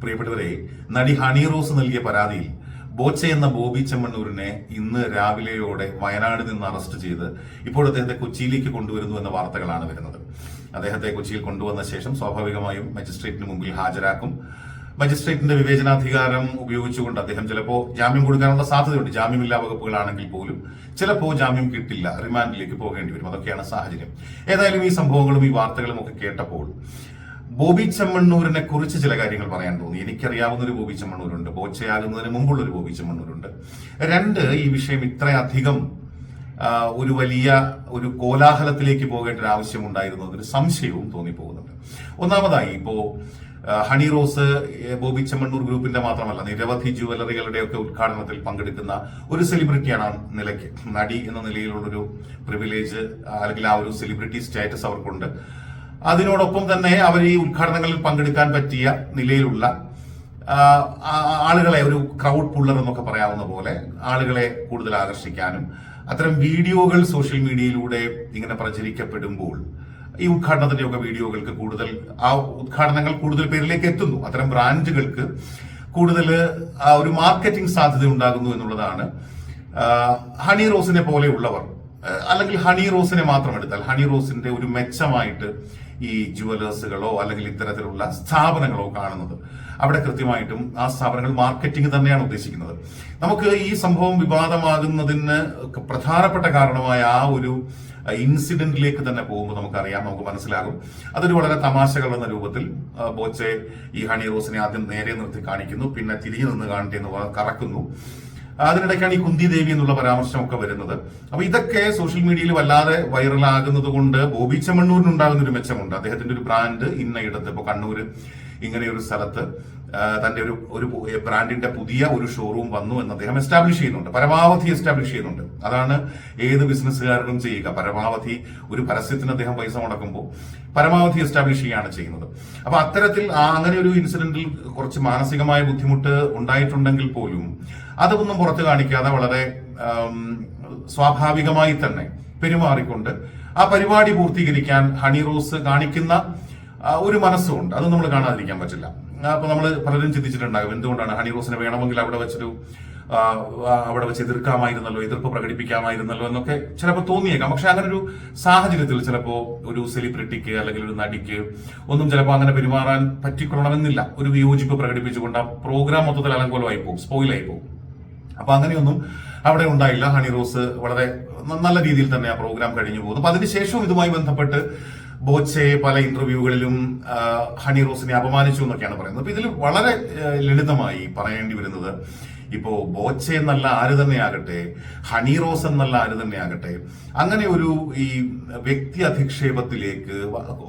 പ്രിയപ്പെട്ടവരെ നടി ഹണി റോസ് നൽകിയ പരാതിയിൽ ബോച്ച എന്ന ബോബി ചെമ്മണ്ണൂരിനെ ഇന്ന് രാവിലെയോടെ വയനാട് നിന്ന് അറസ്റ്റ് ചെയ്ത് ഇപ്പോൾ അദ്ദേഹത്തെ കൊച്ചിയിലേക്ക് കൊണ്ടുവരുന്നു എന്ന വാർത്തകളാണ് വരുന്നത്. അദ്ദേഹത്തെ കൊച്ചിയിൽ കൊണ്ടുവന്ന ശേഷം സ്വാഭാവികമായും മജിസ്ട്രേറ്റിന് മുമ്പിൽ ഹാജരാക്കും. മജിസ്ട്രേറ്റിന്റെ വിവേചനാധികാരം ഉപയോഗിച്ചുകൊണ്ട് അദ്ദേഹം ചിലപ്പോൾ ജാമ്യം കൊടുക്കാനുള്ള സാധ്യതയുണ്ട്. ജാമ്യമില്ലാ വകുപ്പുകളാണെങ്കിൽ പോലും ചിലപ്പോൾ ജാമ്യം കിട്ടില്ല. റിമാൻഡിലേക്ക് പോകേണ്ടി വരും. അതൊക്കെയാണ് സാഹചര്യം. ഏതായാലും ഈ സംഭവങ്ങളും ഈ വാർത്തകളും ഒക്കെ കേട്ടപ്പോൾ ബോബി ചെമ്മണ്ണൂരിനെ കുറിച്ച് ചില കാര്യങ്ങൾ പറയാൻ തോന്നി. എനിക്കറിയാവുന്ന ഒരു ബോബി ചെമ്മണ്ണൂരുണ്ട്. ബോച്ചയാകുന്നതിന് മുമ്പുള്ള ഒരു ബോബി ചെമ്മണ്ണൂരുണ്ട്. രണ്ട് ഈ വിഷയം ഇത്രയധികം ഒരു വലിയ ഒരു കോലാഹലത്തിലേക്ക് പോകേണ്ട ഒരു ആവശ്യമുണ്ടായിരുന്നു എന്നൊരു സംശയവും തോന്നിപ്പോകുന്നുണ്ട്. ഒന്നാമതായി ഇപ്പോ ഹണി റോസ് ബോബി ചെമ്മണ്ണൂർ ഗ്രൂപ്പിന്റെ മാത്രമല്ല നിരവധി ജുവലറികളുടെ ഒക്കെ ഉദ്ഘാടനത്തിൽ പങ്കെടുക്കുന്ന ഒരു സെലിബ്രിറ്റിയാണ് ആ നിലയ്ക്ക്. നടി എന്ന നിലയിലുള്ളൊരു പ്രിവിലേജ് അല്ലെങ്കിൽ ആ ഒരു സെലിബ്രിറ്റി സ്റ്റാറ്റസ് അവർക്കുണ്ട്. അതിനോടൊപ്പം തന്നെ അവർ ഈ ഉദ്ഘാടനങ്ങളിൽ പങ്കെടുക്കാൻ പറ്റിയ നിലയിലുള്ള ആളുകളെ ഒരു ക്രൗഡ് പുള്ളർ എന്നൊക്കെ പറയാവുന്ന പോലെ ആളുകളെ കൂടുതൽ ആകർഷിക്കാനും അത്തരം വീഡിയോകൾ സോഷ്യൽ മീഡിയയിലൂടെ ഇങ്ങനെ പ്രചരിക്കപ്പെടുമ്പോൾ ഈ ഉദ്ഘാടനത്തിന്റെയൊക്കെ വീഡിയോകൾക്ക് കൂടുതൽ ആ ഉദ്ഘാടനങ്ങൾ കൂടുതൽ പേരിലേക്ക് എത്തുന്നു. അത്തരം ബ്രാൻഡുകൾക്ക് കൂടുതൽ ആ ഒരു മാർക്കറ്റിംഗ് സാധ്യത ഉണ്ടാകുന്നു എന്നുള്ളതാണ് ഹണി റോസിനെ പോലെയുള്ളവർ. അല്ലെങ്കിൽ ഹണി റോസിനെ മാത്രം എടുത്താൽ ഹണി റോസിന്റെ ഒരു മെച്ചമായിട്ട് ഈ ജുവലേഴ്സുകളോ അല്ലെങ്കിൽ ഇത്തരത്തിലുള്ള സ്ഥാപനങ്ങളോ കാണുന്നത്. അവിടെ കൃത്യമായിട്ടും ആ സ്ഥാപനങ്ങൾ മാർക്കറ്റിംഗ് തന്നെയാണ് ഉദ്ദേശിക്കുന്നത്. നമുക്ക് ഈ സംഭവം വിവാദമാകുന്നതിന് പ്രധാനപ്പെട്ട കാരണമായ ആ ഒരു ഇൻസിഡന്റിലേക്ക് തന്നെ പോകുമ്പോൾ നമുക്കറിയാം നമുക്ക് മനസ്സിലാകും. അതൊരു വളരെ തമാശകൾ എന്ന രൂപത്തിൽ ബോച്ചെ ഈ ഹണി റോസിനെ ആദ്യം നേരെ നിർത്തി കാണിക്കുന്നു പിന്നെ തിരിഞ്ഞു നിന്ന് കാണട്ടെ എന്ന് കറക്കുന്നു. അതിനിടയ്ക്കാണ് ഈ കുന്തി ദേവി എന്നുള്ള പരാമർശമൊക്കെ വരുന്നത്. അപ്പൊ ഇതൊക്കെ സോഷ്യൽ മീഡിയയിൽ വല്ലാതെ വൈറലാകുന്നത് കൊണ്ട് ബോബി ചെമ്മണ്ണൂരിനുണ്ടാകുന്ന ഒരു മെച്ചമുണ്ട്. അദ്ദേഹത്തിന്റെ ഒരു ബ്രാൻഡ് ഇന്ന ഇടത്ത് ഇപ്പൊ കണ്ണൂര് ഇങ്ങനെ ഒരു സ്ഥലത്ത്. തന്റെ ഒരു ഒരു ബ്രാൻഡിന്റെ പുതിയ ഒരു ഷോറൂം വന്നു എന്ന് അദ്ദേഹം എസ്റ്റാബ്ലിഷ് ചെയ്യുന്നുണ്ട്. പരമാവധി എസ്റ്റാബ്ലിഷ് ചെയ്യുന്നുണ്ട്. അതാണ് ഏത് ബിസിനസ്സുകാരനും ചെയ്യുക. പരമാവധി ഒരു പരസ്യത്തിന് അദ്ദേഹം പൈസ മുടക്കുമ്പോൾ പരമാവധി എസ്റ്റാബ്ലിഷ് ചെയ്യുകയാണ് ചെയ്യുന്നത്. അപ്പൊ അത്തരത്തിൽ അങ്ങനെ ഒരു ഇൻസിഡന്റിൽ കുറച്ച് മാനസികമായ ബുദ്ധിമുട്ട് ഉണ്ടായിട്ടുണ്ടെങ്കിൽ പോലും അതൊന്നും പുറത്തു കാണിക്കാതെ വളരെ സ്വാഭാവികമായി തന്നെ പെരുമാറിക്കൊണ്ട് ആ പരിപാടി പൂർത്തീകരിക്കാൻ ഹണി റോസ് കാണിക്കുന്ന ഒരു മനസ്സുണ്ട്. അത് നമ്മൾ കാണാതിരിക്കാൻ പറ്റില്ല. ആ, അപ്പൊ നമ്മൾ പലരും ചിന്തിച്ചിട്ടുണ്ടാകും എന്തുകൊണ്ടാണ് ഹണി റോസിനെ വേണമെങ്കിൽ അവിടെ വെച്ചൊരു അവിടെ വെച്ച് എതിർക്കാമായിരുന്നല്ലോ എതിർപ്പ് പ്രകടിപ്പിക്കാമായിരുന്നല്ലോ എന്നൊക്കെ ചിലപ്പോൾ തോന്നിയേക്കാം. പക്ഷെ അങ്ങനെ ഒരു സാഹചര്യത്തിൽ ചിലപ്പോൾ ഒരു സെലിബ്രിറ്റിക്ക് അല്ലെങ്കിൽ ഒരു നടിക്ക് ഒന്നും ചിലപ്പോൾ അങ്ങനെ പെരുമാറാൻ പറ്റിക്കൊള്ളണമെന്നില്ല. ഒരു വിയോജിപ്പ് പ്രകടിപ്പിച്ചുകൊണ്ട് ആ പ്രോഗ്രാം മൊത്തത്തിൽ അലങ്കോലമായി പോകും സ്പോയിലായി പോകും. അപ്പൊ അങ്ങനെയൊന്നും അവിടെ ഉണ്ടായില്ല. ഹണി റോസ് വളരെ നല്ല രീതിയിൽ തന്നെ ആ പ്രോഗ്രാം കഴിഞ്ഞു പോകുന്നു. അപ്പൊ അതിനുശേഷവും ഇതുമായി ബന്ധപ്പെട്ട് ബോച്ചെ പല ഇന്റർവ്യൂകളിലും ഹണി റോസിനെ അപമാനിച്ചു എന്നൊക്കെയാണ് പറയുന്നത്. അപ്പൊ ഇതിൽ വളരെ ലളിതമായി പറയേണ്ടി വരുന്നത് ഇപ്പോ ബോച്ചെ എന്നല്ല ആര് തന്നെയാകട്ടെ ഹണി റോസ് എന്നല്ല ആര് തന്നെയാകട്ടെ അങ്ങനെ ഒരു ഈ വ്യക്തി അധിക്ഷേപത്തിലേക്ക്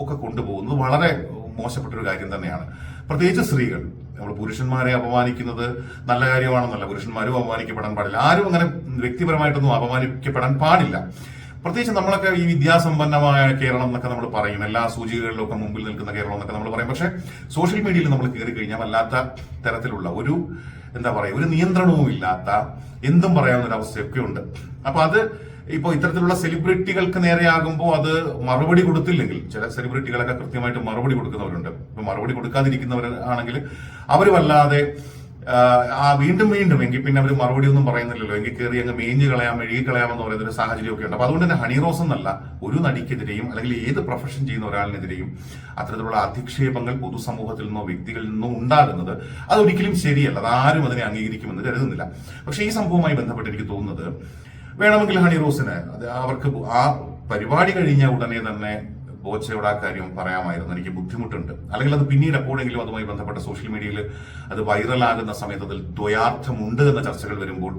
ഒക്കെ കൊണ്ടുപോകുന്നത് വളരെ മോശപ്പെട്ടൊരു കാര്യം തന്നെയാണ്. പ്രത്യേകിച്ച് സ്ത്രീകൾ. നമ്മൾ പുരുഷന്മാരെ അപമാനിക്കുന്നത് നല്ല കാര്യമാണെന്നല്ല. പുരുഷന്മാരും അപമാനിക്കപ്പെടാൻ പാടില്ല. ആരും അങ്ങനെ വ്യക്തിപരമായിട്ടൊന്നും അപമാനിക്കപ്പെടാൻ പാടില്ല. പ്രത്യേകിച്ച് നമ്മളൊക്കെ ഈ വിദ്യാസമ്പന്നമായ കേരളം എന്നൊക്കെ നമ്മൾ പറയും. എല്ലാ സൂചികകളിലൊക്കെ മുമ്പിൽ നിൽക്കുന്ന കേരളം എന്നൊക്കെ നമ്മൾ പറയും. പക്ഷെ സോഷ്യൽ മീഡിയയിൽ നമ്മൾ കയറി കഴിഞ്ഞാൽ വല്ലാത്ത തരത്തിലുള്ള ഒരു എന്താ പറയുക ഒരു നിയന്ത്രണവും ഇല്ലാത്ത എന്തും പറയാവുന്ന ഒരു അവസ്ഥയൊക്കെ ഉണ്ട്. അപ്പൊ അത് ഇപ്പോൾ ഇത്തരത്തിലുള്ള സെലിബ്രിറ്റികൾക്ക് നേരെയാകുമ്പോൾ അത് മറുപടി കൊടുത്തില്ലെങ്കിൽ ചില സെലിബ്രിറ്റികളൊക്കെ കൃത്യമായിട്ട് മറുപടി കൊടുക്കുന്നവരുണ്ട്. ഇപ്പൊ മറുപടി കൊടുക്കാതിരിക്കുന്നവർ ആണെങ്കിൽ അവർ വല്ലാതെ ആ വീണ്ടും വീണ്ടും എങ്കിൽ പിന്നെ അവർ മറുപടി ഒന്നും പറയുന്നില്ലല്ലോ. എങ്കിൽ കയറി അങ്ങ് മേഞ്ഞു കളയാം മെഴുകി കളയാമെന്ന് പറയുന്ന ഒരു സാഹചര്യമൊക്കെ ഉണ്ട്. അപ്പൊ അതുകൊണ്ട് തന്നെ ഹണി റോസ് എന്നല്ല ഒരു നടിക്കെതിരെയും അല്ലെങ്കിൽ ഏത് പ്രൊഫഷൻ ചെയ്യുന്ന ഒരാളിനെതിരെയും അത്തരത്തിലുള്ള അധിക്ഷേപങ്ങൾ പൊതുസമൂഹത്തിൽ നിന്നോ വ്യക്തികളിൽ നിന്നോ ഉണ്ടാകുന്നത് അതൊരിക്കലും ശരിയല്ല. അത് ആരും അതിനെ അംഗീകരിക്കുമെന്ന് കരുതുന്നില്ല. പക്ഷേ ഈ സംഭവവുമായി ബന്ധപ്പെട്ട് എനിക്ക് തോന്നുന്നത് വേണമെങ്കിൽ ഹണി റോസിന് അവർക്ക് ആ പരിപാടി കഴിഞ്ഞ ഉടനെ തന്നെ ബോച്ചയോട് ആ കാര്യം പറയാമായിരുന്നു. എനിക്ക് ബുദ്ധിമുട്ടുണ്ട്. അല്ലെങ്കിൽ അത് പിന്നീട് എപ്പോഴെങ്കിലും അതുമായി ബന്ധപ്പെട്ട സോഷ്യൽ മീഡിയയിൽ അത് വൈറലാകുന്ന സമയത്ത് അതിൽ ദ്വയാർത്ഥമുണ്ട് എന്ന ചർച്ചകൾ വരുമ്പോൾ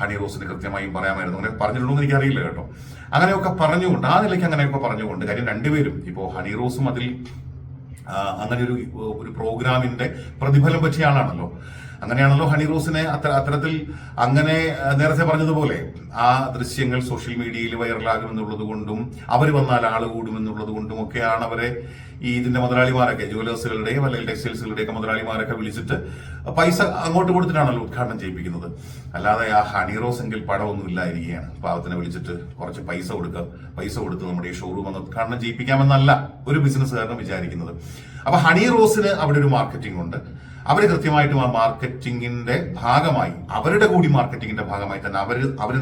ഹണി റോസിന് കൃത്യമായും പറയാമായിരുന്നു. അങ്ങനെ പറഞ്ഞിട്ടുണ്ടോ എന്ന് എനിക്കറിയില്ല കേട്ടോ. അങ്ങനെയൊക്കെ പറഞ്ഞുകൊണ്ട് ആ നിലയ്ക്ക് അങ്ങനെയൊക്കെ പറഞ്ഞുകൊണ്ട് കാര്യം രണ്ടുപേരും ഇപ്പോൾ ഹണി റോസും അതിൽ അങ്ങനെ ഒരു ഒരു പ്രോഗ്രാമിന്റെ പ്രതിഫലം പറ്റിയ ആളാണല്ലോ അങ്ങനെയാണല്ലോ ഹണി റോസിനെ അത്ര അത്തരത്തിൽ അങ്ങനെ നേരത്തെ പറഞ്ഞതുപോലെ ആ ദൃശ്യങ്ങൾ സോഷ്യൽ മീഡിയയിൽ വൈറലാകുമെന്നുള്ളത് കൊണ്ടും അവർ വന്നാൽ ആൾ കൂടുമെന്നുള്ളത് കൊണ്ടും ഒക്കെയാണ് അവരെ ഈ ഇതിന്റെ മുതലാളിമാരൊക്കെ ജുവലേഴ്സുകളുടെയും അല്ലെങ്കിൽ ടെക്സ്റ്റൈൽസുകളുടെയൊക്കെ മുതലാളിമാരൊക്കെ വിളിച്ചിട്ട് പൈസ അങ്ങോട്ട് കൊടുത്തിട്ടാണല്ലോ ഉദ്ഘാടനം ചെയ്യിപ്പിക്കുന്നത്. അല്ലാതെ ആ ഹണി റോസ് എങ്കിൽ പടമൊന്നും ഇല്ലായിരിക്കുകയാണ്. പാവത്തിനെ വിളിച്ചിട്ട് കുറച്ച് പൈസ കൊടുക്കുക പൈസ കൊടുത്ത് നമ്മുടെ ഈ ഷോറൂം ഒന്ന് ഉദ്ഘാടനം ചെയ്യിപ്പിക്കാമെന്നല്ല ഒരു ബിസിനസ്സുകാരനും വിചാരിക്കുന്നത്. അപ്പൊ ഹണി റോസിന് അവിടെ ഒരു മാർക്കറ്റിംഗ് ഉണ്ട്. അവർ കൃത്യമായിട്ടും ആ മാർക്കറ്റിങ്ങിന്റെ ഭാഗമായി അവരുടെ കൂടി മാർക്കറ്റിങ്ങിന്റെ ഭാഗമായി തന്നെ അവർ അവർ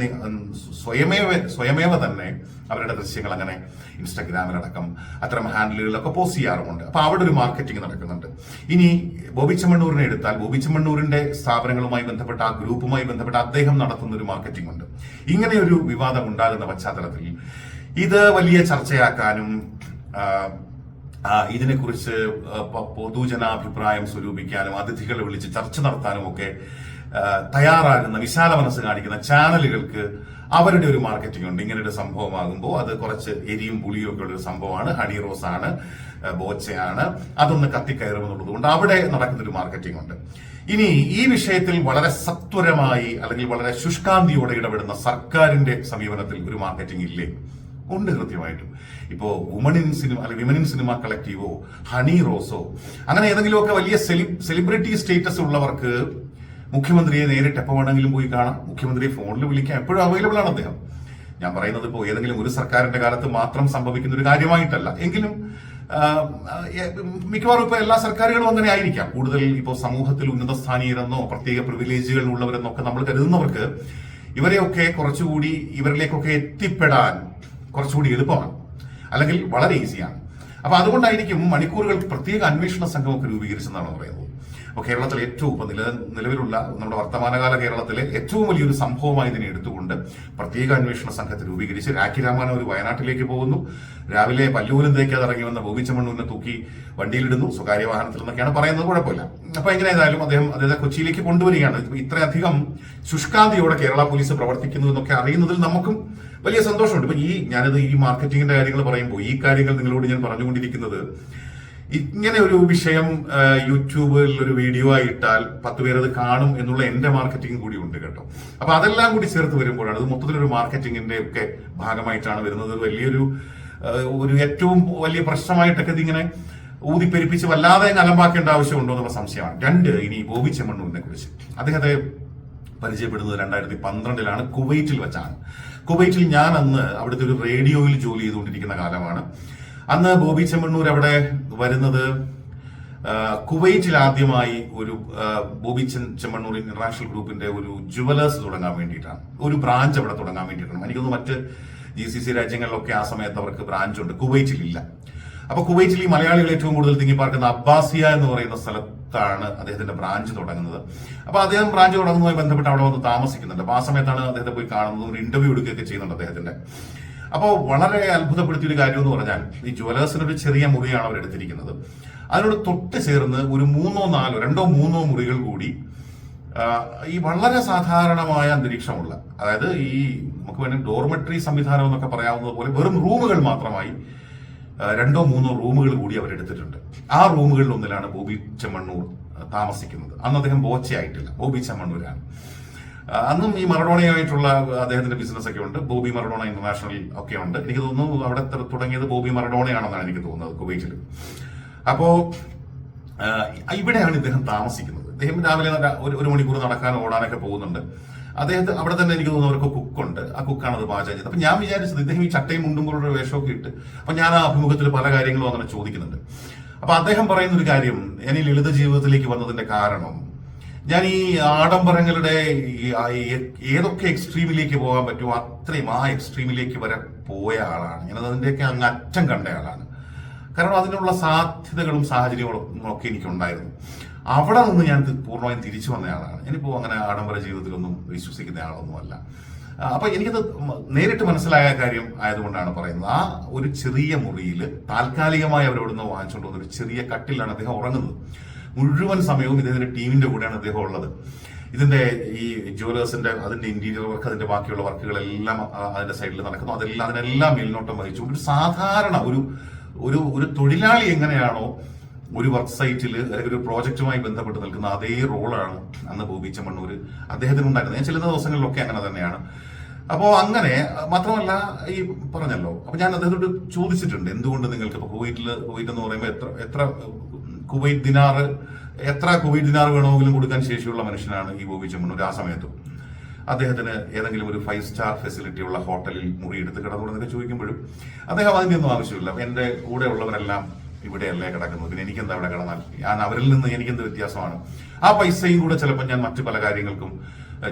സ്വയമേവ സ്വയമേവ തന്നെ അവരുടെ ദൃശ്യങ്ങൾ അങ്ങനെ ഇൻസ്റ്റഗ്രാമിലടക്കം അത്തരം ഹാൻഡിലുകളിലൊക്കെ പോസ്റ്റ് ചെയ്യാറുമുണ്ട്. അപ്പൊ അവിടെ ഒരു മാർക്കറ്റിംഗ് നടക്കുന്നുണ്ട്. ഇനി ബോബി ചെമ്മണ്ണൂരിനെ എടുത്താൽ ബോബി ചെമ്മണ്ണൂരിന്റെ സ്ഥാപനങ്ങളുമായി ബന്ധപ്പെട്ട ആ ഗ്രൂപ്പുമായി ബന്ധപ്പെട്ട അദ്ദേഹം നടത്തുന്ന ഒരു മാർക്കറ്റിംഗ് ഉണ്ട് ഇങ്ങനെ ഒരു വിവാദം ഉണ്ടാകുന്ന പശ്ചാത്തലത്തിൽ ഇത് വലിയ ചർച്ചയാക്കാനും ഇതിനെക്കുറിച്ച് പൊതുജനാഭിപ്രായം സ്വരൂപിക്കാനും അതിഥികളെ വിളിച്ച് ചർച്ച നടത്താനും ഒക്കെ തയ്യാറാകുന്ന വിശാല മനസ്സ് കാണിക്കുന്ന ചാനലുകൾക്ക് അവരുടെ ഒരു മാർക്കറ്റിംഗ് ഉണ്ട്. ഇങ്ങനെ ഒരു സംഭവമാകുമ്പോൾ അത് കുറച്ച് എരിയും പുളിയും ഒക്കെ ഉള്ള ഒരു സംഭവമാണ്. ഹണി റോസ് ആണ് ബോച്ചയാണ്. അതൊന്ന് കത്തിക്കയറുമെന്നുള്ളത് കൊണ്ട് അവിടെ നടക്കുന്ന ഒരു മാർക്കറ്റിംഗ് ഉണ്ട്. ഇനി ഈ വിഷയത്തിൽ വളരെ സത്വരമായി അല്ലെങ്കിൽ വളരെ ശുഷ്കാന്തിയോടെ ഇടപെടുന്ന സർക്കാരിന്റെ സമീപനത്തിൽ ഒരു മാർക്കറ്റിംഗ് ഇല്ലേ? ഉണ്ട് കൃത്യമായിട്ടും ഇപ്പോ വുമൺ ഇൻ സിനിമ അല്ലെങ്കിൽ വിമൻ ഇൻ സിനിമ കളക്റ്റീവോ ഹണി റോസോ അങ്ങനെ ഏതെങ്കിലുമൊക്കെ വലിയ സെലിബ്രിറ്റി സ്റ്റേറ്റസ് ഉള്ളവർക്ക് മുഖ്യമന്ത്രിയെ നേരിട്ട് എപ്പോൾ വേണമെങ്കിലും പോയി കാണാം. മുഖ്യമന്ത്രിയെ ഫോണിൽ വിളിക്കാം. എപ്പോഴും അവൈലബിൾ ആണ് അദ്ദേഹം. ഞാൻ പറയുന്നത് ഇപ്പോൾ ഏതെങ്കിലും ഒരു സർക്കാരിന്റെ കാലത്ത് മാത്രം സംഭവിക്കുന്ന ഒരു കാര്യമായിട്ടല്ല. എങ്കിലും മിക്കവാറും ഇപ്പോൾ എല്ലാ സർക്കാരുകളും അങ്ങനെ ആയിരിക്കാം. കൂടുതൽ ഇപ്പോൾ സമൂഹത്തിൽ ഉന്നത സ്ഥാനീയരെന്നോ പ്രത്യേക പ്രിവിലേജുകൾ ഉള്ളവരെന്നോ ഒക്കെ നമ്മൾ കരുതുന്നവർക്ക് ഇവരെയൊക്കെ കുറച്ചുകൂടി ഇവരിലേക്കൊക്കെ എത്തിപ്പെടാൻ കുറച്ചുകൂടി എളുപ്പമാണ്. അല്ലെങ്കിൽ വളരെ ഈസിയാണ് അപ്പൊ അതുകൊണ്ടായിരിക്കും മണിക്കൂറുകൾ പ്രത്യേക അന്വേഷണ സംഘമൊക്കെ രൂപീകരിച്ചെന്നാണ് പറയുന്നത്. അപ്പോൾ കേരളത്തിൽ ഏറ്റവും ഇപ്പൊ നില നിലവിലുള്ള നമ്മുടെ വർത്തമാനകാല കേരളത്തിലെ ഏറ്റവും വലിയൊരു സംഭവമായി ഇതിനെ എടുത്തുകൊണ്ട് പ്രത്യേക അന്വേഷണ സംഘത്തെ രൂപീകരിച്ച് രാഖി രാമാനം ഒരു വയനാട്ടിലേക്ക് പോകുന്നു. രാവിലെ പല്ലൂരും തേക്കാതെ ഇറങ്ങി വന്ന ബോബിച്ചമണ്ണൂരിനെ തൂക്കി വണ്ടിയിലിടുന്നു. സ്വകാര്യ വാഹനത്തിൽ എന്നൊക്കെയാണ് പറയുന്നത്. കുഴപ്പമില്ല. അപ്പൊ എങ്ങനെ ഏതായാലും അദ്ദേഹം അദ്ദേഹത്തെ കൊച്ചിയിലേക്ക് കൊണ്ടുവരികയാണ്. ഇത്രയധികം ശുഷ്കാന്തിയോടെ കേരള പോലീസ് പ്രവർത്തിക്കുന്നു എന്നൊക്കെ അറിയുന്നതിൽ നമുക്കും വലിയ സന്തോഷമുണ്ട്. ഇപ്പൊ ഈ ഞാനത് ഈ മാർക്കറ്റിംഗിന്റെ കാര്യങ്ങൾ പറയുമ്പോൾ ഈ കാര്യങ്ങൾ നിങ്ങളോട് ഞാൻ പറഞ്ഞുകൊണ്ടിരിക്കുന്നത് ഇങ്ങനെ ഒരു വിഷയം യൂട്യൂബിൽ ഒരു വീഡിയോ ആയിട്ടാൽ പത്ത് പേരത് കാണും എന്നുള്ള എന്റെ മാർക്കറ്റിംഗ് കൂടി ഉണ്ട് കേട്ടോ. അപ്പൊ അതെല്ലാം കൂടി ചേർത്ത് വരുമ്പോഴാണ് ഇത് മൊത്തത്തിലൊരു മാർക്കറ്റിംഗിന്റെ ഒക്കെ ഭാഗമായിട്ടാണ് വരുന്നത്. വലിയൊരു ഒരു ഏറ്റവും വലിയ പ്രശ്നമായിട്ടൊക്കെ ഇതിങ്ങനെ ഊതിപ്പെരിപ്പിച്ച് വല്ലാതെ അലമ്പാക്കേണ്ട ആവശ്യമുണ്ടോ എന്നുള്ള സംശയമാണ്. രണ്ട് ഇനി ബോബി ചെമ്മണ്ണൂരിനെ കുറിച്ച്. അദ്ദേഹത്തെ പരിചയപ്പെടുന്നത് രണ്ടായിരത്തി പന്ത്രണ്ടിലാണ് കുവൈറ്റിൽ വെച്ചാണ്. കുവൈറ്റിൽ ഞാൻ അന്ന് അവിടുത്തെ ഒരു റേഡിയോയിൽ ജോലി ചെയ്തുകൊണ്ടിരിക്കുന്ന കാലമാണ്. അന്ന് ബോബി ചെമ്മണ്ണൂർ അവിടെ വരുന്നത് കുവൈറ്റിൽ ആദ്യമായി ഒരു ബോബി ചെമ്മണ്ണൂർ ഇന്റർനാഷണൽ ഗ്രൂപ്പിന്റെ ഒരു ജുവലേഴ്സ് തുടങ്ങാൻ വേണ്ടിയിട്ടാണ്. ഒരു ബ്രാഞ്ച് അവിടെ തുടങ്ങാൻ വേണ്ടിയിട്ടാണ്. എനിക്കൊന്ന് മറ്റ് ജി സി സി രാജ്യങ്ങളിലൊക്കെ ആ സമയത്ത് അവർക്ക് ബ്രാഞ്ച് ഉണ്ട്. കുവൈറ്റിൽ ഇല്ല അപ്പൊ കുവൈറ്റിൽ ഈ മലയാളികൾ ഏറ്റവും കൂടുതൽ തിങ്ങി പാർക്കുന്ന അബ്ബാസിയ എന്ന് പറയുന്ന സ്ഥലത്താണ് അദ്ദേഹത്തിന്റെ ബ്രാഞ്ച് തുടങ്ങുന്നത്. അപ്പൊ അദ്ദേഹം ബ്രാഞ്ച് തുടങ്ങുന്നതുമായി ബന്ധപ്പെട്ട് അവിടെ വന്ന് താമസിക്കുന്നുണ്ട്. അപ്പൊ ആ സമയത്താണ് അദ്ദേഹത്തെ പോയി കാണുന്നത്. ഒരു ഇന്റർവ്യൂ എടുക്കുകയൊക്കെ ചെയ്യുന്നുണ്ട് അദ്ദേഹത്തിന്റെ. അപ്പോൾ വളരെ അത്ഭുതപ്പെടുത്തിയ ഒരു കാര്യം എന്ന് പറഞ്ഞാൽ ഈ ജ്വലേഴ്സിനൊരു ചെറിയ മുറിയാണ് അവർ എടുത്തിരിക്കുന്നത്. അതിനോട് തൊട്ട് ചേർന്ന് ഒരു മൂന്നോ നാലോ രണ്ടോ മൂന്നോ മുറികൾ കൂടി ഈ വളരെ സാധാരണമായ അന്തരീക്ഷമുള്ള അതായത് ഈ നമുക്ക് വേണമെങ്കിൽ ഡോർമെട്രി സംവിധാനം എന്നൊക്കെ പറയാവുന്നത് പോലെ വെറും റൂമുകൾ മാത്രമായി രണ്ടോ മൂന്നോ റൂമുകൾ കൂടി അവരെടുത്തിട്ടുണ്ട് ആ റൂമുകളിൽ ഒന്നിലാണ് ബോബി ചെമ്മണ്ണൂർ താമസിക്കുന്നത്. അന്ന് അദ്ദേഹം ബോച്ചയായിട്ടില്ല. ബോബി ചെമ്മണ്ണൂരാണ്. അന്നും ഈ മറഡോണയായിട്ടുള്ള അദ്ദേഹത്തിന്റെ ബിസിനസ് ഒക്കെ ഉണ്ട്. ബോബി മറഡോണ ഇന്റർനാഷണൽ ഒക്കെ ഉണ്ട്. എനിക്ക് തോന്നുന്നു അവിടെ തുടങ്ങിയത് ബോബി മറഡോണയാണെന്നാണ് എനിക്ക് തോന്നുന്നത് കുവൈറ്റിൽ അപ്പോ ഇവിടെയാണ് ഇദ്ദേഹം താമസിക്കുന്നത്. ഇദ്ദേഹം രാവിലെ ഒരു ഒരു മണിക്കൂർ നടക്കാനും ഓടാനൊക്കെ പോകുന്നുണ്ട്. അദ്ദേഹത്തെ അവിടെ തന്നെ എനിക്ക് തോന്നുന്നു അവർക്ക് കുക്കുണ്ട് ആ കുക്കാണ് അത് പാചകം. ചെയ്തത് അപ്പൊ ഞാൻ വിചാരിച്ചത് ഇദ്ദേഹം ഈ ചട്ടയും മുണ്ടും പോലുള്ള വേഷമൊക്കെ ഇട്ട് അപ്പൊ ഞാൻ ആ അഭിമുഖത്തിൽ പല കാര്യങ്ങളും അങ്ങനെ ചോദിക്കുന്നുണ്ട്. അപ്പൊ അദ്ദേഹം പറയുന്ന ഒരു കാര്യം ഞാൻ ലളിത ജീവിതത്തിലേക്ക് വന്നതിന്റെ കാരണം ഞാൻ ഈ ആഡംബരങ്ങളുടെ ഏതൊക്കെ എക്സ്ട്രീമിലേക്ക് പോകാൻ പറ്റുമോ അത്രയും ആ എക്സ്ട്രീമിലേക്ക് വരെ പോയ ആളാണ്. ഞാൻ അതിന്റെയൊക്കെ അങ്ങ് അറ്റം കണ്ട ആളാണ്. കാരണം അതിനുള്ള സാധ്യതകളും സാഹചര്യങ്ങളും ഒക്കെ എനിക്കുണ്ടായിരുന്നു. അവിടെ നിന്ന് ഞാൻ പൂർണമായും തിരിച്ചു വന്നയാളാണ് ഞാനിപ്പോൾ അങ്ങനെ ആഡംബര ജീവിതത്തിലൊന്നും വിശ്വസിക്കുന്ന ആളൊന്നുമല്ല. അപ്പൊ എനിക്കത് നേരിട്ട് മനസ്സിലായ കാര്യം ആയതുകൊണ്ടാണ് പറയുന്നത്. ആ ഒരു ചെറിയ മുറിയിൽ താൽക്കാലികമായി അവരവിടുന്ന് വാങ്ങിച്ചുകൊണ്ട് വന്ന ഒരു ചെറിയ കട്ടിലാണ് അദ്ദേഹം ഉറങ്ങുന്നത്. മുഴുവൻ സമയവും ഇദ്ദേഹത്തിന്റെ ടീമിന്റെ കൂടെയാണ് അദ്ദേഹം ഉള്ളത്. ഇതിന്റെ ഈ ജുവലേഴ്സിന്റെ അതിന്റെ ഇന്റീരിയർ വർക്ക് അതിന്റെ ബാക്കിയുള്ള വർക്കുകളെല്ലാം അതിന്റെ സൈഡിൽ നടക്കുന്നു. അതെല്ലാം അതിനെല്ലാം മേൽനോട്ടം വഹിച്ചു. ഒരു സാധാരണ ഒരു ഒരു ഒരു തൊഴിലാളി എങ്ങനെയാണോ ഒരു വർക്ക് സൈറ്റിൽ അല്ലെങ്കിൽ ഒരു പ്രോജക്റ്റുമായി ബന്ധപ്പെട്ട് നിൽക്കുന്ന അതേ റോളാണ് അന്ന് ബോബി ചെമ്മണ്ണൂര് അദ്ദേഹത്തിനുണ്ടായിരുന്നത്. ഞാൻ ചില ദിവസങ്ങളിലൊക്കെ അങ്ങനെ തന്നെയാണ്. അപ്പോൾ അങ്ങനെ മാത്രമല്ല ഈ പറഞ്ഞല്ലോ അപ്പൊ ഞാൻ അദ്ദേഹത്തോട് ചോദിച്ചിട്ടുണ്ട് എന്തുകൊണ്ട് നിങ്ങൾക്ക് ഇപ്പൊ കുവൈറ്റിൽ കുവൈറ്റ് എന്ന് പറയുമ്പോൾ എത്ര എത്ര കുവൈറ്റ് ദിനാർ എത്ര കുവൈറ്റ് ദിനാർ വേണമെങ്കിലും കൊടുക്കാൻ ശേഷിയുള്ള മനുഷ്യനാണ് ഈ ബോബി ചെമ്മണ്ണൂർ ആ സമയത്തും. അദ്ദേഹത്തിന് ഏതെങ്കിലും ഒരു ഫൈവ് സ്റ്റാർ ഫെസിലിറ്റി ഉള്ള ഹോട്ടലിൽ മുറി എടുത്ത് കിടന്നുകൊണ്ടെന്നൊക്കെ ചോദിക്കുമ്പോഴും അദ്ദേഹം അതിന്റെ ഒന്നും ആവശ്യമില്ല. എന്റെ കൂടെ ഉള്ളവരെല്ലാം ഇവിടെയല്ലേ കിടക്കുന്നത്. പിന്നെ എനിക്കെന്താ ഇവിടെ കിടന്നാൽ? ഞാൻ അവരിൽ നിന്ന് എനിക്കെന്ത് വ്യത്യാസമാണ്? ആ പൈസയും കൂടെ ചിലപ്പോൾ ഞാൻ മറ്റു പല കാര്യങ്ങൾക്കും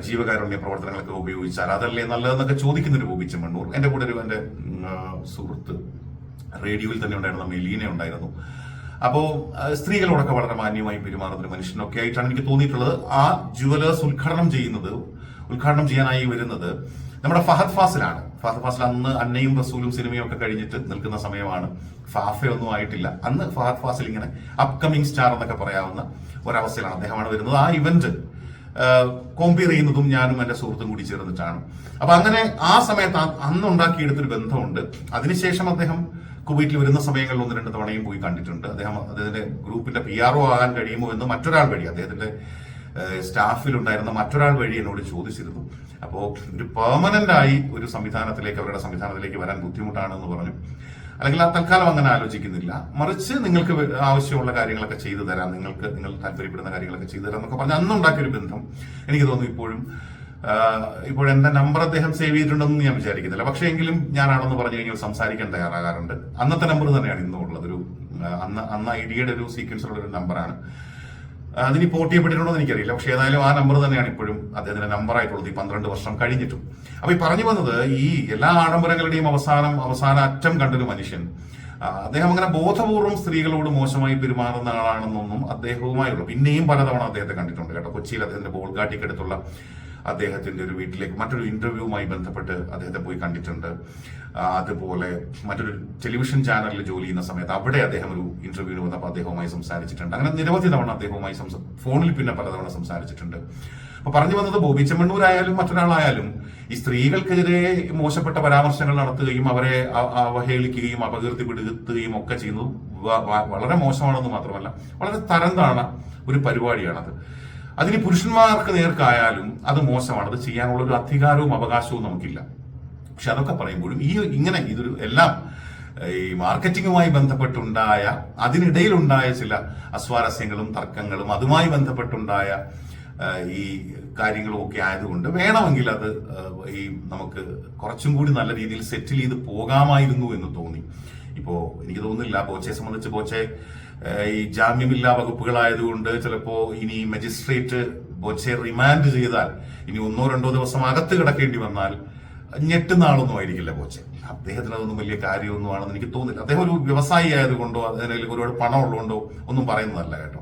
ജീവകാരുണ്യ പ്രവർത്തനങ്ങളൊക്കെ ഉപയോഗിച്ചാൽ അതല്ലേ നല്ലതെന്നൊക്കെ ചോദിക്കുന്നൊരു ബോബി ചെമ്മണ്ണൂർ. എന്റെ കൂടെ ഒരു ആ, സുഹൃത്ത് റേഡിയോയിൽ തന്നെ ഉണ്ടായിരുന്ന മെലീന ഉണ്ടായിരുന്നു. അപ്പോ ആ, സ്ത്രീകളോടൊക്കെ വളരെ മാന്യമായി പെരുമാറുന്ന ഒരു മനുഷ്യനൊക്കെ ആയിട്ടാണ് എനിക്ക് തോന്നിയിട്ടുള്ളത്. ആ ജുവലേഴ്സ് ഉദ്ഘാടനം ചെയ്യുന്നത് ഉദ്ഘാടനം ചെയ്യാനായി വരുന്നത് നമ്മുടെ ഫഹദ് ഫാസിലാണ്. ഫഹദ് ഫാസിൽ അന്ന് അന്നയും റസൂലും സിനിമയും ഒക്കെ കഴിഞ്ഞിട്ട് നിൽക്കുന്ന സമയമാണ്. ഫാഫയൊന്നും ആയിട്ടില്ല. അന്ന് ഫഹദ് ഫാസിൽ ഇങ്ങനെ അപ്കമിങ് സ്റ്റാർ എന്നൊക്കെ പറയാവുന്ന ഒരവസ്ഥയിലാണ് അദ്ദേഹമാണ് വരുന്നത്. ആ ഇവന്റ് കോമ്പയർ ചെയ്യുന്നതും ഞാനും എന്റെ സുഹൃത്തും കൂടി ചേർന്നിട്ടാണ്. അപ്പൊ അങ്ങനെ ആ സമയത്ത് അന്ന് ഉണ്ടാക്കിയെടുത്തൊരു ബന്ധമുണ്ട്. അതിനുശേഷം അദ്ദേഹം കുവൈറ്റിൽ വരുന്ന സമയങ്ങളിൽ ഒന്ന് രണ്ട് തവണയും പോയി കണ്ടിട്ടുണ്ട്. അദ്ദേഹം അദ്ദേഹത്തിന്റെ ഗ്രൂപ്പിന്റെ പി ആർ ഒ ആകാൻ കഴിയുമോ എന്ന് മറ്റൊരാൾ വഴി അദ്ദേഹത്തിന്റെ സ്റ്റാഫിലുണ്ടായിരുന്ന മറ്റൊരാൾ വഴി എന്നോട് ചോദിച്ചിരുന്നു. അപ്പോൾ ഒരു പെർമനന്റ് ആയി ഒരു സംവിധാനത്തിലേക്ക് അവരുടെ സംവിധാനത്തിലേക്ക് വരാൻ ബുദ്ധിമുട്ടാണെന്ന് പറഞ്ഞു. അല്ലെങ്കിൽ ആ തൽക്കാലം അങ്ങനെ ആലോചിക്കുന്നില്ല. മറിച്ച് നിങ്ങൾക്ക് ആവശ്യമുള്ള കാര്യങ്ങളൊക്കെ ചെയ്തു തരാം. നിങ്ങൾക്ക് നിങ്ങൾ താല്പര്യപ്പെടുന്ന കാര്യങ്ങളൊക്കെ ചെയ്തു തരാം എന്നൊക്കെ പറഞ്ഞ് അന്നുണ്ടാക്കിയ ഒരു ബന്ധം എനിക്ക് തോന്നുന്നു ഇപ്പോഴും ഇപ്പോൾ എന്റെ നമ്പർ അദ്ദേഹം സേവ് ചെയ്തിട്ടുണ്ടെന്ന് ഞാൻ വിചാരിക്കുന്നില്ല. പക്ഷേ എങ്കിലും ഞാനാണെന്ന് പറഞ്ഞു കഴിഞ്ഞാൽ സംസാരിക്കാൻ തയ്യാറാകാറുണ്ട്. അന്നത്തെ നമ്പർ തന്നെയാണ് ഇന്നും ഉള്ളത് ഒരു അന്ന് അന്ന് ഐഡിയയുടെ ഒരു സീക്വൻസിലുള്ള ഒരു നമ്പറാണ് അതിനി പോർട്ട് ചെയ്യപ്പെട്ടിട്ടുണ്ടോ എന്ന് എനിക്കറിയില്ല. പക്ഷേ ഏതായാലും ആ നമ്പർ തന്നെയാണ് ഇപ്പോഴും അദ്ദേഹത്തിന്റെ നമ്പർ ആയിട്ടുള്ളത് ഈ പന്ത്രണ്ട് വർഷം കഴിഞ്ഞിട്ടും. അപ്പൊ ഈ പറഞ്ഞു വന്നത് ഈ എല്ലാ ആഡംബരങ്ങളുടെയും അവസാനം അവസാന അറ്റം കണ്ടൊരു മനുഷ്യൻ. അദ്ദേഹം അങ്ങനെ ബോധപൂർവം സ്ത്രീകളോട് മോശമായി പെരുമാറുന്ന ആളാണെന്നൊന്നും അദ്ദേഹവുമായുള്ളൂ പിന്നെയും പലതവണ അദ്ദേഹത്തെ കണ്ടിട്ടുണ്ട് കേട്ടോ. കൊച്ചിയിൽ അദ്ദേഹത്തിന്റെ ബോൾഗാട്ടിക്കടുത്തുള്ള അദ്ദേഹത്തിന്റെ ഒരു വീട്ടിലേക്ക് മറ്റൊരു ഇന്റർവ്യൂവുമായി ബന്ധപ്പെട്ട് അദ്ദേഹത്തെ പോയി കണ്ടിട്ടുണ്ട്. അതുപോലെ മറ്റൊരു ടെലിവിഷൻ ചാനലിൽ ജോലി ചെയ്യുന്ന സമയത്ത് അവിടെ അദ്ദേഹം ഒരു ഇന്റർവ്യൂവിന് വന്നപ്പോൾ അദ്ദേഹവുമായി സംസാരിച്ചിട്ടുണ്ട്. അങ്ങനെ നിരവധി തവണ അദ്ദേഹവുമായി ഫോണിൽ പിന്നെ പലതവണ സംസാരിച്ചിട്ടുണ്ട്. അപ്പൊ പറഞ്ഞു വന്നത് ബോബി ചെമ്മണ്ണൂരായാലും മറ്റൊരാളായാലും ഈ സ്ത്രീകൾക്കെതിരെ മോശപ്പെട്ട പരാമർശങ്ങൾ നടത്തുകയും അവരെ അവഹേളിക്കുകയും അപകീർത്തിപ്പെടുത്തുകയും ഒക്കെ ചെയ്യുന്നത് വളരെ മോശമാണെന്ന് മാത്രമല്ല വളരെ തരം താണ ഒരു പരിപാടിയാണത്. അതിന് പുരുഷന്മാർക്ക് നേർക്കായാലും അത് മോശമാണ്. അത് ചെയ്യാനുള്ള ഒരു അധികാരവും അവകാശവും നമുക്കില്ല. പക്ഷെ അതൊക്കെ പറയുമ്പോഴും ഈ ഇങ്ങനെ ഇതൊരു എല്ലാം ഈ മാർക്കറ്റിങ്ങുമായി ബന്ധപ്പെട്ടുണ്ടായ അതിനിടയിലുണ്ടായ ചില അസ്വാരസ്യങ്ങളും തർക്കങ്ങളും അതുമായി ബന്ധപ്പെട്ടുണ്ടായ ഈ കാര്യങ്ങളും ഒക്കെ ആയതുകൊണ്ട് വേണമെങ്കിൽ അത് ഈ നമുക്ക് കുറച്ചും കൂടി നല്ല രീതിയിൽ സെറ്റിൽ ചെയ്ത് പോകാമായിരുന്നു എന്ന് തോന്നി. ഇപ്പോ എനിക്ക് തോന്നുന്നില്ല ബോച്ചയെ സംബന്ധിച്ച് ബോച്ചെ ഈ ജാമ്യമില്ലാ വകുപ്പുകളായതുകൊണ്ട് ചിലപ്പോ ഇനി മജിസ്ട്രേറ്റ് ബോച്ചെ റിമാൻഡ് ചെയ്താൽ ഇനി ഒന്നോ രണ്ടോ ദിവസം അകത്ത് കിടക്കേണ്ടി വന്നാൽ ഞെട്ടുന്ന ആളൊന്നും ആയിരിക്കില്ല ബോച്ചെ. അദ്ദേഹത്തിന് അതൊന്നും വലിയ കാര്യമൊന്നും ആണെന്ന് എനിക്ക് തോന്നുന്നില്ല അദ്ദേഹം ഒരു വ്യവസായി ആയതുകൊണ്ടോ അതിന് ഒരുപാട് പണം ഉള്ളതുകൊണ്ടോ ഒന്നും പറയുന്നതല്ല കേട്ടോ.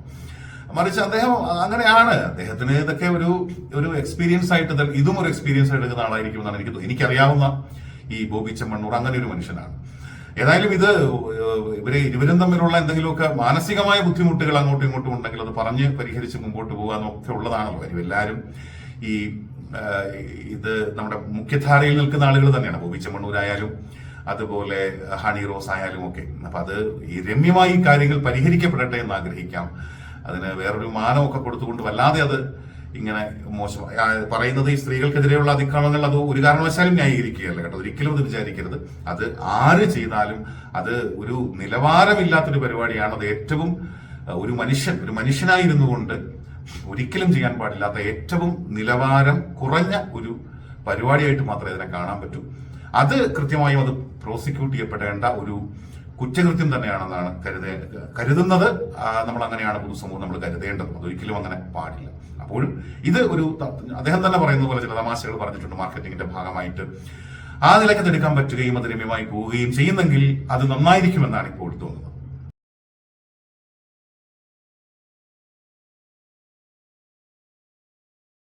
മറിച്ച് അദ്ദേഹം അങ്ങനെയാണ്. അദ്ദേഹത്തിന് ഇതൊക്കെ ഒരു ഒരു എക്സ്പീരിയൻസ് ആയിട്ട് ഇതും ഒരു എക്സ്പീരിയൻസ് ആയിട്ട് എടുക്കുന്ന ആളായിരിക്കും എന്നാണ് എനിക്ക് എനിക്കറിയാവുന്ന ഈ ബോബി ചെമ്മണ്ണൂർ അങ്ങനെ ഒരു മനുഷ്യനാണ്. ഏതായാലും ഇത് ഇവർ ഇരുവരും തമ്മിലുള്ള എന്തെങ്കിലുമൊക്കെ മാനസികമായ ബുദ്ധിമുട്ടുകൾ അങ്ങോട്ടും ഇങ്ങോട്ടും ഉണ്ടെങ്കിൽ അത് പറഞ്ഞ് പരിഹരിച്ച് മുമ്പോട്ട് പോകാന്നൊക്കെ ഉള്ളതാണല്ലോ കാര്യം. എല്ലാവരും ഈ ഇത് നമ്മുടെ മുഖ്യധാരയിൽ നിൽക്കുന്ന ആളുകൾ തന്നെയാണ്. ബോബി അതുപോലെ ഹണി റോസ് ആയാലും ഒക്കെ. അപ്പൊ അത് ഈ രമ്യമായി കാര്യങ്ങൾ പരിഹരിക്കപ്പെടട്ടെ എന്ന് ആഗ്രഹിക്കാം. അതിന് വേറൊരു മാനമൊക്കെ കൊടുത്തുകൊണ്ട് വല്ലാതെ അത് ഇങ്ങനെ മോശം പറയുന്നത് ഈ സ്ത്രീകൾക്കെതിരെയുള്ള അതിക്രമങ്ങൾ അത് ഒരു കാരണവശാലും ന്യായീകരിക്കുകയല്ല കേട്ടോ. ഒരിക്കലും അത് വിചാരിക്കരുത്. അത് ആര് ചെയ്താലും അത് ഒരു നിലവാരമില്ലാത്തൊരു പരിപാടിയാണ്. അത് ഏറ്റവും ഒരു മനുഷ്യൻ ഒരു മനുഷ്യനായിരുന്നു കൊണ്ട് ഒരിക്കലും ചെയ്യാൻ പാടില്ലാത്ത ഏറ്റവും നിലവാരം കുറഞ്ഞ ഒരു പരിപാടിയായിട്ട് മാത്രമേ അതിനെ കാണാൻ പറ്റൂ. അത് കൃത്യമായും അത് പ്രോസിക്യൂട്ട് ചെയ്യപ്പെടേണ്ട ഒരു കുറ്റകൃത്യം തന്നെയാണെന്നാണ് കരുതേ കരുതുന്നത്. നമ്മൾ അങ്ങനെയാണ് പൊതുസമൂഹം നമ്മൾ കരുതേണ്ടത്. അതൊരിക്കലും അങ്ങനെ പാടില്ല. അപ്പോഴും ഇത് ഒരു അദ്ദേഹം തന്നെ പറയുന്ന പോലെ ചില തമാശകൾ പറഞ്ഞിട്ടുണ്ട് മാർക്കറ്റിംഗിന്റെ ഭാഗമായിട്ട്. ആ നിലയ്ക്ക് തെടുക്കാൻ പറ്റുകയും അത് രമ്യമായി പോവുകയും ചെയ്യുന്നെങ്കിൽ അത് നന്നായിരിക്കുമെന്നാണ് ഇപ്പോൾ തോന്നുന്നത്.